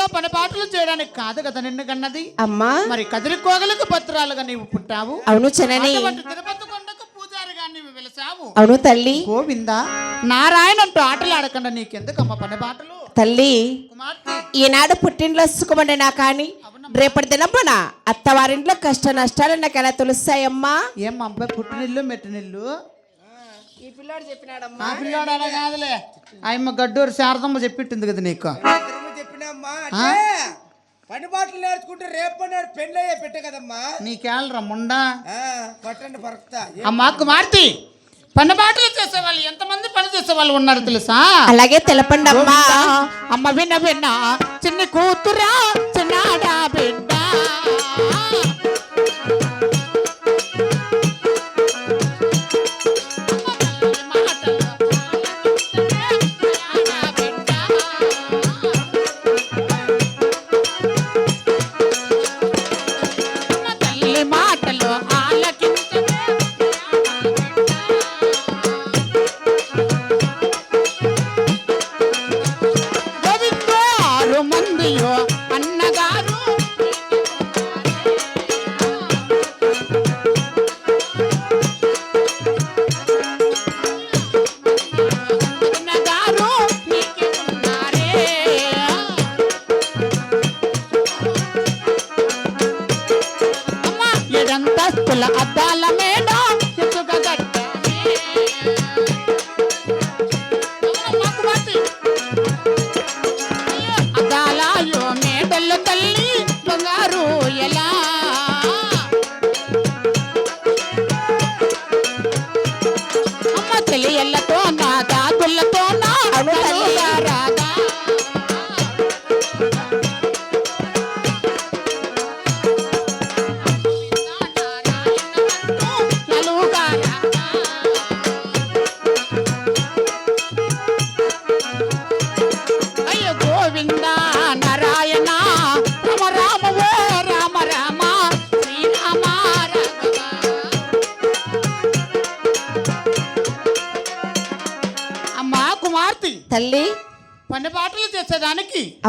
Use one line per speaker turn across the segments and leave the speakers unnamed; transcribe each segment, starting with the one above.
ఇంటిలో పనిపాటలు చేయడానికి కాదు కదా నిన్ను కన్నది?
అమ్మా.
మరి కదిరికోగలకు పత్రాలుగా నీవు పుట్టావు.
అవును
అటువంటి తిరుపతి కొండకు పూజారిగా నీవు వెలిసావు.
అవును తల్లి.
గోవింద నారాయణ అంటూ ఆటలు ఆడకుండా నీకెందుకమ్మ పని బాటలు
తల్లి ఈనాడు పుట్టింట్లో సుఖమండి నా కానీ. రేపటి దినమున అత్తవారింట్లో కష్ట నష్టాలు నాకు ఎలా తెలుస్తాయమ్మా?
ఏం మా అబ్బాయి పుట్టినిల్లు మెట్టినిల్లు.
పిల్లాడు చెప్పినాడమ్మా.
మా పిల్లాడు అలా కాదులే. ఆయమ్మ గడ్డూరు శారదమ్మ చెప్పిట్టుంది కదా నీకు.
తిరుమల చెప్పినమ్మా అంటే పని బాటలు నేర్చుకుంటే రేపు నాడు పెళ్ళయ్యే పెట్టే కదమ్మా.
నీకేళ్ళరా ముండా?
ఆ, పట్టండి పరక్తా
అమ్మా కుమార్తె పని బాటలు చేసేవాళ్ళు ఎంతమంది పని చేసేవాళ్ళు ఉన్నారు తెలుసా?
అలాగే తెలపండి అమ్మా
అమ్మ విన్న విన్న చిన్న కూతురా చిన్నాడా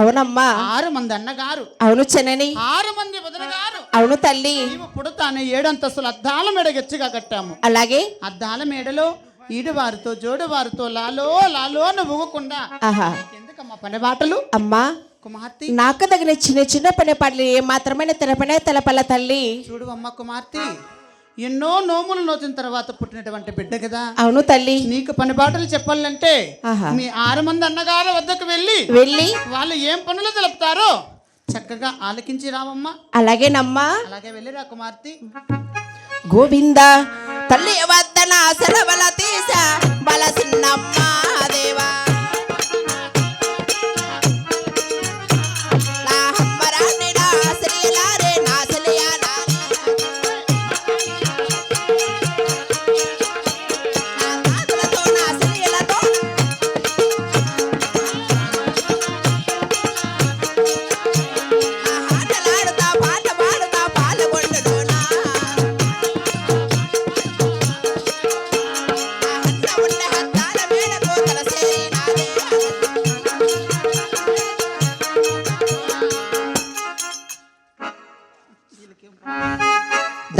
అవునమ్మా.
ఆరు మంది అన్నగారు
అవును చెనని.
ఆరు మంది వదినగారు
అవును తల్లి.
నీవు పుడతానే ఏడంతస్తులు అద్దాల మేడ గచ్చిగా కట్టాము.
అలాగే.
అద్దాల మేడలో ఈడువారితో జోడువారితో లాలో లాలో అని ఊగకుండా
ఆహా.
ఎందుకమ్మా పని బాటలు?
అమ్మా
కుమార్తె.
నాకు తగిన చిన్న చిన్న పని పాటలు ఏ మాత్రమే తెలపనే తెలపల తల్లి.
చూడు అమ్మ కుమార్తె. ఎన్నో నోములు నోచిన తర్వాత పుట్టినటువంటి బిడ్డ కదా.
అవును తల్లి.
నీకు పని బాటలు చెప్పాలంటే. మీ ఆరు మంది అన్నగారు వద్దకు వెళ్ళి
వెళ్ళి.
వాళ్ళు ఏం పనులు తెలుపుతారో చక్కగా ఆలకించి రావమ్మా.
అలాగేనమ్మా
అలాగే వెళ్ళిరా కుమార్తె.
గోవింద తల్లి వద్దన సెలవుల తీస బలసిన్నమ్మ దేవా.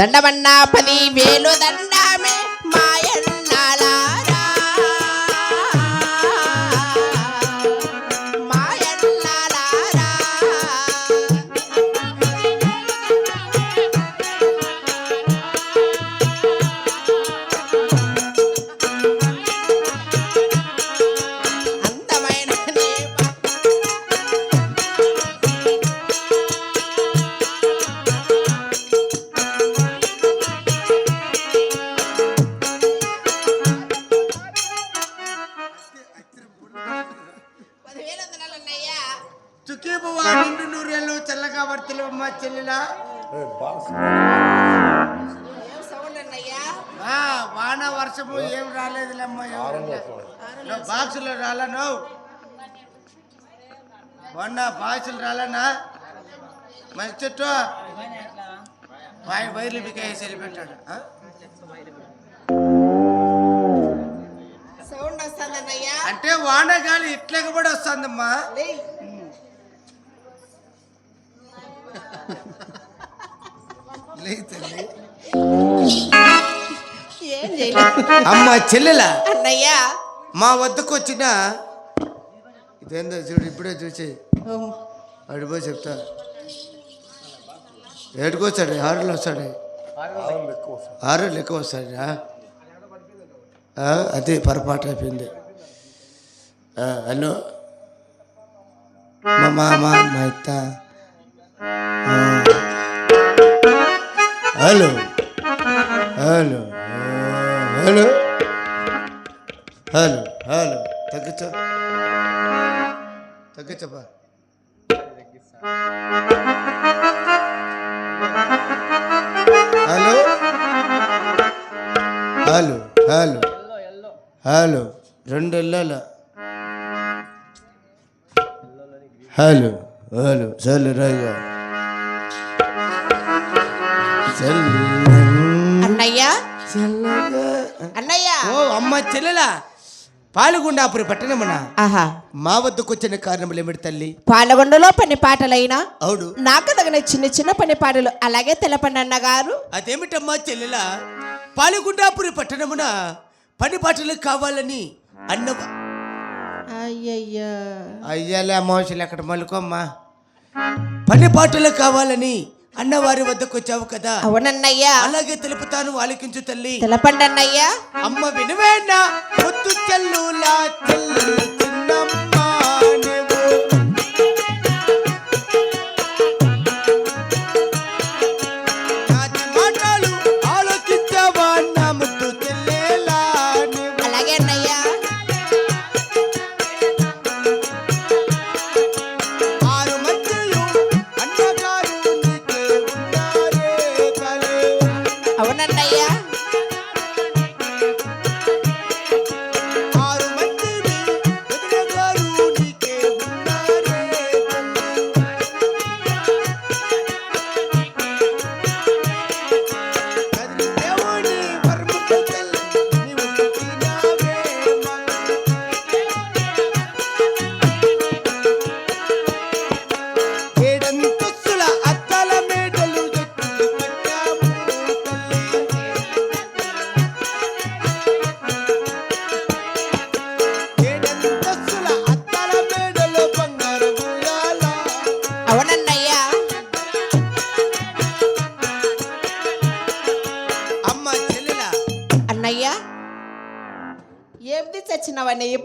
దండమన్నా పది వేలు
దండ చెల్లెలా? వాన వర్షము ఏం రాలేదులేమ్మ బాక్సులు రాలను మొన్న బాక్సులు రాలనా? మంచి చెట్టు? వాయి వైర్లు బికేసి వెళ్ళిపెట్టాడు?
సౌండ్ వస్తుందన్నయ్యా?
అంటే వాన గాలి ఇట్లకి కూడా వస్తుందమ్మా.
లే
తల్లి
ఏం చేయలేదు.
అమ్మ చెల్లెల?
అన్నయ్య.
మా వద్దకు వచ్చిన ఇదేందో చూడు ఇప్పుడే చూసి. అడిపోయి చెప్తా. ఏడుకొస్తాడు ఆరులో వస్తాడు? ఆరు లెక్క వస్తాడా? అదే పొరపాటు అయిపోయింది. హలో మా మామ మా అత్త ఆ. హలో హలో ఆ, హలో హలో హలో తగ్గించు తగ్గించబ్బా హలో హలో హలో హలో రెండు ఎల్లాల హలో హలో చల్లు రాగా
అన్నయ్య? అన్నయ్య?
ఓ అమ్మ చెల్లెలా. పాలుగుండాపురి పట్టణమున
ఆహా.
మా వద్దకు వచ్చిన కారణములు ఏమిటి తల్లి?
పాలగొండలో పని పాటలైనా?
అవును.
నాకు తగిన చిన్న చిన్న పని పాటలు అలాగే తెలపండి అన్నగారు.
అదేమిటమ్మా చెల్లెలా? పాలుగుండాపురి పట్టణమున పని పాటలు కావాలని అన్నవ?
అయ్యయ్యా.
అయ్యాలే అమావాస్యలు అక్కడ మలుకోమ్మా? పని పాటలు కావాలని అన్నవారి వద్దకు వచ్చావు కదా.
అవునన్నయ్యా.
అలాగే తెలుపుతాను ఆలకించు తల్లి.
తెలపండి అన్నయ్యా
అమ్మ వినవేనా? పొత్తు చెల్లులా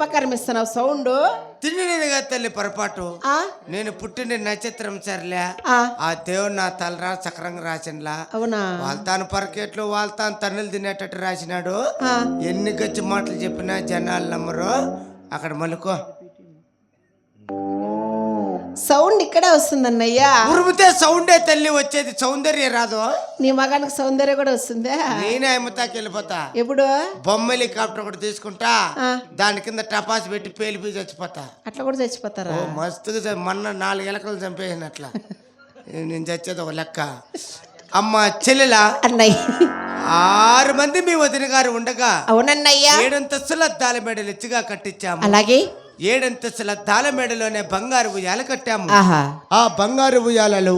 ఇస్తున్నావు సౌండ్?
తిండిగా తల్లి పొరపాటు?
ఆ?
నేను పుట్టిన నక్షత్రం సర్లే.
ఆ,
దేవుడు నా తలరా చక్రంగా రాసినలా
అవునా?
వాళ్ళతాను పరకెట్లు వాళ్ళతాను తన్నులు తినేటట్టు రాసినాడు.
ఆ,
ఎన్ని గచ్చి మాటలు చెప్పినా జనాలు నమ్మరు. అక్కడ మలుకో.
సౌండ్ ఇక్కడే వస్తుంది అన్నయ్యా
ఉరుముతే సౌండే తల్లి వచ్చేది సౌందర్య రాదు.
నీ మగానికి సౌందర్యం కూడా వస్తుందా?
నేనే అమ్మతాకి వెళ్ళిపోతా.
ఎప్పుడు?
బొమ్మ హెలికాప్టర్ ఒకటి తీసుకుంటా. దాని కింద టపాస్ పెట్టి పేలిపి చచ్చిపోతా.
అట్లా కూడా చచ్చిపోతారా?
మస్తుగా మొన్న నాలుగు ఎలకలు చంపేసిన అట్లా. నేను చచ్చేది ఒక లెక్క. అమ్మ చెల్లెల
అన్నయ్య.
ఆరు మంది మీ వదిన గారు ఉండగా
అవునన్నయ్యా.
ఏడంతస్తుల అద్దాల మేడలు ఎత్తుగా కట్టించాము.
అలాగే.
ఏడంతస్తుల అద్దాల మేడలోనే బంగారు ఉయ్యాల కట్టాము. ఆ బంగారు ఉయ్యాలలు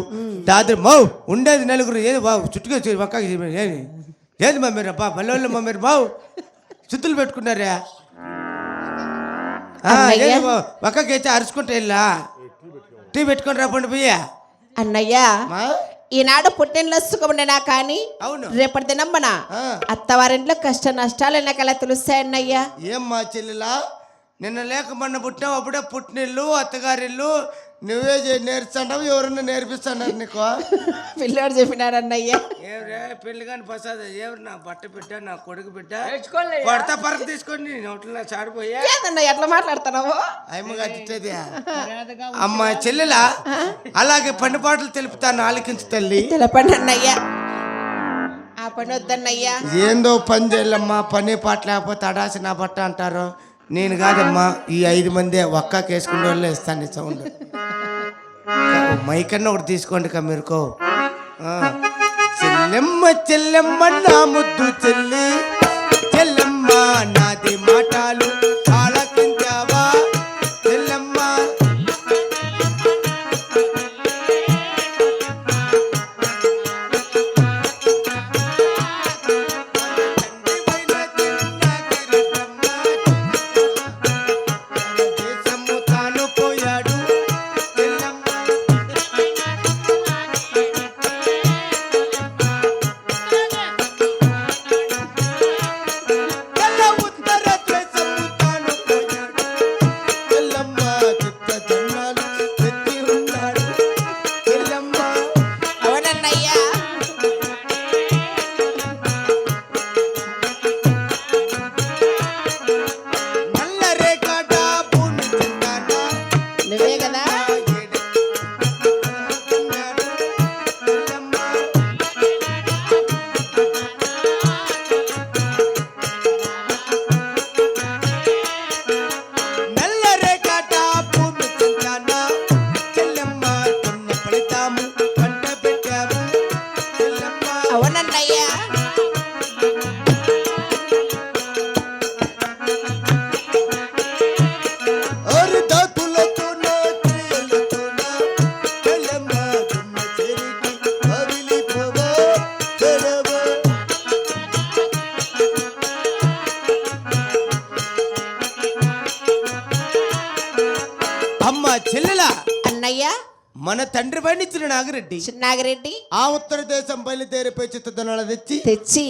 దాదాపు మౌ ఉండేది నలుగురు ఏది బావు? చుట్టుగా పక్కకి ఏది? ఏది మా మీరు బా బల్లోళ్ళు మా. మీరు బావు చుత్తులు పెట్టుకున్నారా పక్కకి అయితే అరుచుకుంటే వెళ్ళా టీ పెట్టుకొని రాపండి పోయా
అన్నయ్యా ఈనాడు పుట్టినలో సుఖముండేనా కానీ
అవును.
రేపటి దినమ్మన అత్తవారింట్లో కష్ట నష్టాలు నాకెలా తెలుస్తాయన్నయ్యా.
ఏం మా చెల్లెలా? నిన్న లేక మొన్న పుట్టినావు అప్పుడే పుట్టినిల్లు అత్తగారిల్లు నువ్వే చే- నేర్చుంటావు ఎవరన్నా నేర్పిస్తున్నారు నీకు?
పిల్లోడు చెప్పినారన్నయ్యా.
ఏమరే పెళ్ళి కానీ ప్రసాద్ ఎవరు నా బట్ట బిడ్డ నా కొడుకు బిడ్డ కొడతా పరకు తీసుకొని నోట్లో చాడిపోయా?
ఎట్లా మాట్లాడుతున్నావు?
తిట్టేది. అమ్మ చెల్లెలా? అలాగే పండుపాటలు తెలుపుతాను ఆలకించు తల్లి.
తెలపండి అన్నయ్యా ఆ పని వద్దన్నయ్యా.
ఏందో పని చేయాలమ్మా పని పాట లేకపోతే అడాసి నా బట్ట అంటారు. నేను కాదమ్మా ఈ ఐదు మంది ఒక్క కేసుకునే వాళ్ళే ఇస్తాను సౌండ్. మైక్ అన్న ఒకటి తీసుకోండి కా మీరుకో చెల్లెమ్మ చెల్లెమ్మ నా ముద్దు చెల్లి. చెల్లెమ్మ మన తండ్రి పండించిన నాగిరెడ్డి
చిన్నాగిరెడ్డి
ఆ ఉత్తర దేశం బయలుదేరిపోయి చిత్తదనాలు తెచ్చి
తెచ్చి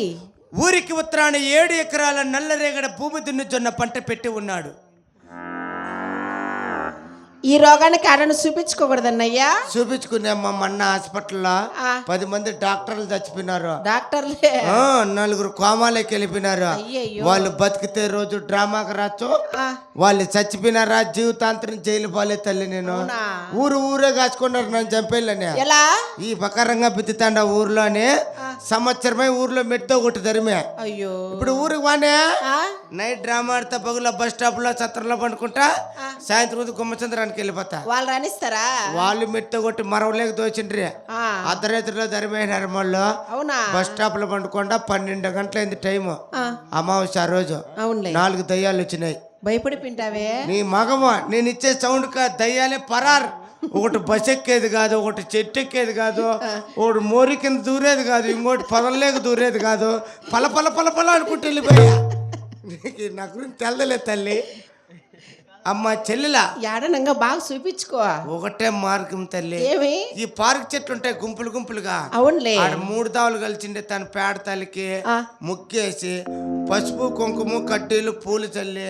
ఊరికి ఉత్తరాన ఏడు ఎకరాల నల్లరేగడ భూమి దున్నుచున్న పంట పెట్టి ఉన్నాడు.
ఈ రోగానికి ఆడను చూపించుకోకూడదన్నయ్యా.
చూపించుకున్నామ్మ మొన్న హాస్పిటల్లో. పది మంది డాక్టర్లు చచ్చిపోయినారు.
డాక్టర్లే.
నలుగురు కోమాలోకి వెళ్ళిపోయినారు. వాళ్ళు బతికితే రోజు డ్రామాకి రాచు. వాళ్ళు చచ్చిపోయినారా జీవితాంతరం జైలు పాలే తల్లి నేను? ఊరు ఊరే కాచుకున్నారు నన్ను చంపేళ్ళని.
ఎలా?
ఈ బకరంగా బిత్తుతాండ ఊర్లోనే సంవత్సరమై ఊర్లో మెట్తో కొట్టి తరిమే.
అయ్యో.
ఇప్పుడు ఊరికి వానే నైట్ డ్రామా ఆడితే పగుల బస్ స్టాప్లో సత్రంలో పండుకుంటా సాయంత్రం గుమ్మచంద్రానికి వెళ్ళిపోతా.
వాళ్ళు రాణిస్తారా
వాళ్ళు మెట్తో కొట్టి మరవలేక దోచిండ్రి అర్ధరాత్రిలో ధరిమైనారు మళ్ళీ
అవునా?
బస్ స్టాప్లో పండుకుండా పన్నెండు గంటలైంది టైము. అమావాస్య ఆ రోజు.
అవునులే.
నాలుగు దయ్యాలు వచ్చినాయి.
భయపడి పింటావే
నీ మగమ? నేను ఇచ్చే సౌండ్ కా? దయ్యాలే పరార్. ఒకటి బస్ ఎక్కేది కాదు ఒకటి చెట్టు ఎక్కేది కాదు ఒకటి మోరి కింద దూరేది కాదు ఇంకోటి పొదల్లేక దూరేది కాదు. పల పల పల పల అనుకుంటూ వెళ్ళిపోయా. నీకు నా గురించి తెలదలే తల్లి. అమ్మ చెల్లెలా
ఏడనంగా బాగా చూపించుకో
ఒకటే మార్గం తల్లి
ఏమి
ఈ పార్క్ చెట్లు ఉంటాయి గుంపులు గుంపులుగా
అవునులే
మూడు దావులు కలిసిండే తన పేడ తల్లికి. ముగ్గేసి పసుపు కుంకుమ కడ్డీలు పూలు చల్లి?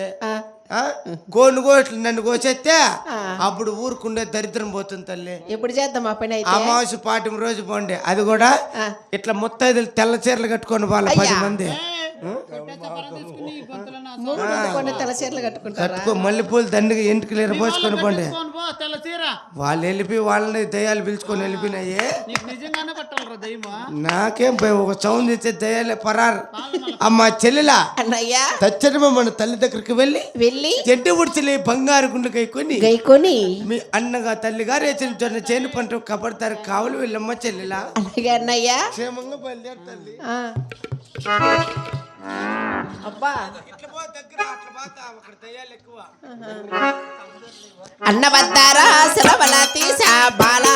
గోను గోట్లు నన్ను కోసేస్తే. అప్పుడు ఊరుకుండే దరిద్రం పోతుంది తల్లి
ఎప్పుడు చేద్దాం ఆ పని
అమావాస్య పాఠం రోజు పోండి అది కూడా. ఇట్లా ముత్తైదులు తెల్ల చీరలు కట్టుకొని వాళ్ళ పది. మంది
మూడు కొన్ని తెల్ల చీరలు కట్టుకుంటారా?
కట్టుకో మల్లెపూలు దండిగా ఎంటుకలు ఎరపోసుకొని పోండి.
పో తెల్ల చీర.
వాళ్ళు వెళ్ళిపోయి వాళ్ళని దయ్యాలు పిలుచుకొని వెళ్ళిపోయినాయి.
నీకు నిజంగానే పట్టాలరా దయ్యమా?
నాకేం భయం ఒక సౌండ్ ఇచ్చే దయ్యాలే పరారు. అమ్మ చెల్లెలా?
అన్నయ్యా.
తచ్చడమే మన తల్లి దగ్గరికి వెళ్ళి
వెళ్ళి.
జంటి ఉడిచిలే బంగారు గుండెకాయ కొని
గైకొని
మీ అన్నగా తల్లిగారు వేసిన జొన్న చేను పంట కబడతారు కావులు వెళ్ళమ్మ చెల్లెలా?
అన్నయ్యా.
క్షేమంగా బయలుదేరు తల్లి.
ఆ. అబ్బా. అన్నబద్దారా సెలవుల తీసా బాలా